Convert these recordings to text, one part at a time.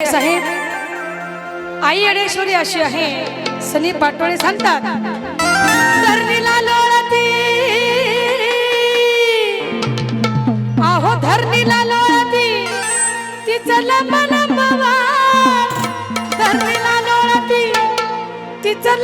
साहेब आई अडेश्वरी अशी आहे. सनी पाटोळे सांगतात. आहो धरणीला लोळती. तिचं धरणीला लोळती. तिचं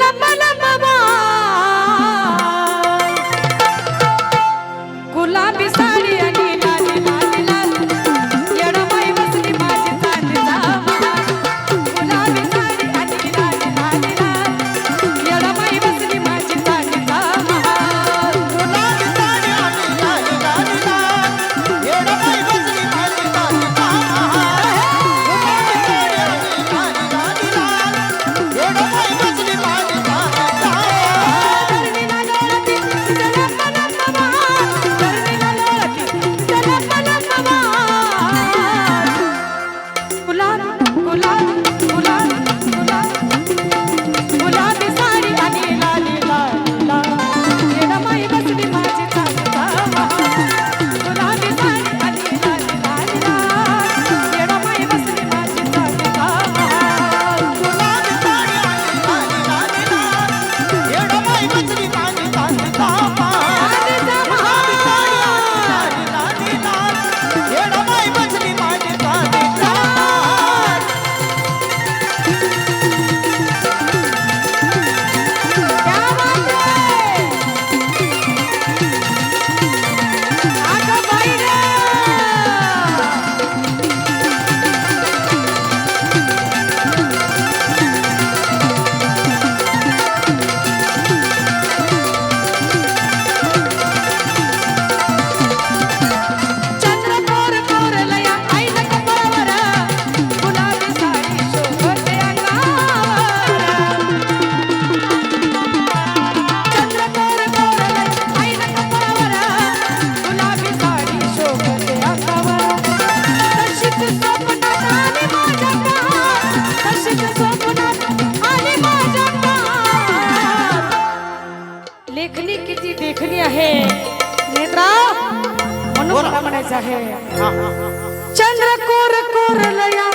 म्हणायचं आहे. चंद्र कोर कोरलया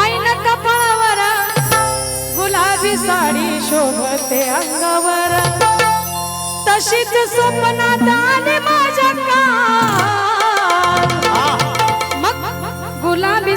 आईन कपाळावर गुलाबी साडी शोभते अंगावर. तशीच स्वप्नात आले माझ्या का गुलाबी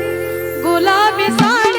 गुलाबी साडी आणि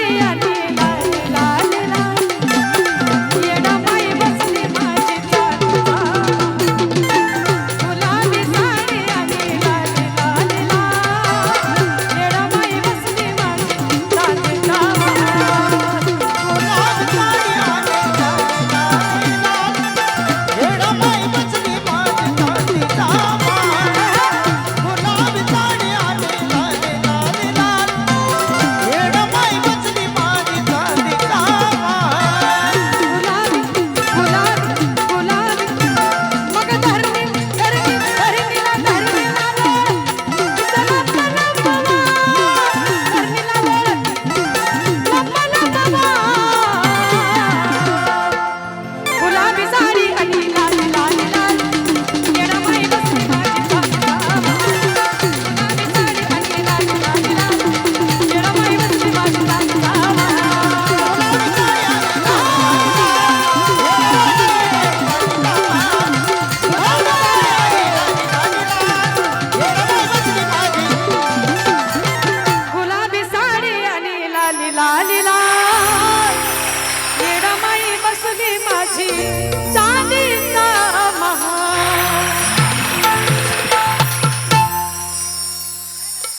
ലാലി ലാ